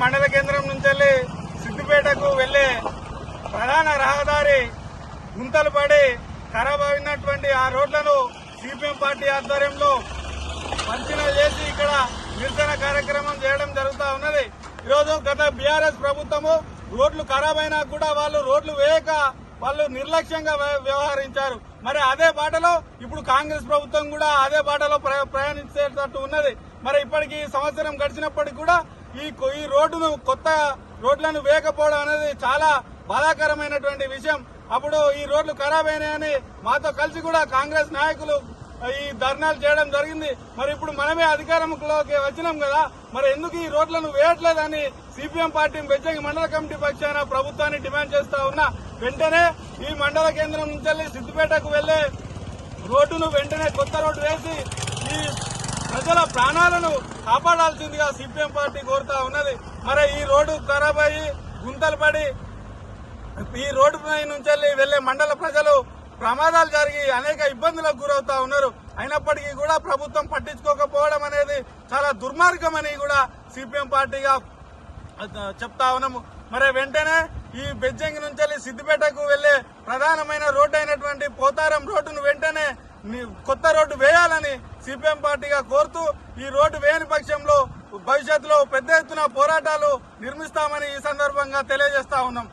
మండల కేంద్రం నుంచి వెళ్ళి సిద్దిపేటకు వెళ్ళే ప్రధాన రహదారి గుంతలు పడి ఖరాబ్ అయినటువంటి ఆ రోడ్లను సిపిఎం పార్టీ ఆధ్వర్యంలో పంచిన చేసి ఇక్కడ నిరసన కార్యక్రమం చేయడం జరుగుతూ ఉన్నది. ఈరోజు గత బీఆర్ఎస్ ప్రభుత్వము రోడ్లు ఖరాబ్ అయినా కూడా వాళ్ళు రోడ్లు వేయక వాళ్ళు నిర్లక్ష్యంగా వ్యవహరించారు. మరి అదే బాటలో ఇప్పుడు కాంగ్రెస్ ప్రభుత్వం కూడా అదే బాటలో ప్రయాణించేటట్టు ఉన్నది. మరి ఇప్పటికి ఈ సంవత్సరం గడిచినప్పటికీ కూడా ఈ కొ- ఈ రోడ్డును కొత్త రోడ్లను వేయకపోవడం అనేది చాలా బాధాకరమైనటువంటి విషయం. అప్పుడు ఈ రోడ్లు ఖరాబ్ అయినాయని మాతో కలిసి కూడా కాంగ్రెస్ నాయకులు ఈ ధర్నాలు చేయడం జరిగింది. మరి ఇప్పుడు మనమే అధికారంలోకి వచ్చినాం కదా మరి ఎందుకు ఈ రోడ్లను వేయట్లేదని సిపిఎం పార్టీ బెజ్జంగి మండల కమిటీ పక్షాన ప్రభుత్వాన్ని డిమాండ్ చేస్తా ఉన్నా వెంటనే ఈ మండల కేంద్రం నుంచి వెళ్ళి సిద్దిపేటకు వెళ్ళే రోడ్డును వెంటనే కొత్త రోడ్డు వేసి ఈ ప్రజల ప్రాణాలను కాపాడాల్సిందిగా సిపిఎం పార్టీ కోరుతా ఉన్నది. మరి ఈ రోడ్డు ఖరాబ్ అయ్యి గుంతలు పడి ఈ రోడ్డు పై నుంచి వెళ్ళే మండల ప్రజలు ప్రమాదాలు జరిగి అనేక ఇబ్బందులకు గురవుతా ఉన్నారు. అయినప్పటికీ కూడా ప్రభుత్వం పట్టించుకోకపోవడం అనేది చాలా దుర్మార్గమని కూడా సిపిఎం పార్టీగా చెప్తా ఉన్నాము. మరి వెంటనే ఈ బెజ్జంగి నుంచి వెళ్ళి సిద్దిపేటకు వెళ్ళే ప్రధానమైన రోడ్డు అయినటువంటి పోతారం రోడ్డును వెంటనే కొత్త రోడ్డు వేయాలని సిపిఎం పార్టీగా కోరుతూ ఈ రోడ్డు వేయని పక్షంలో భవిష్యత్తులో పెద్ద ఎత్తున పోరాటాలు నిర్మిస్తామని ఈ సందర్భంగా తెలియజేస్తా ఉన్నాం.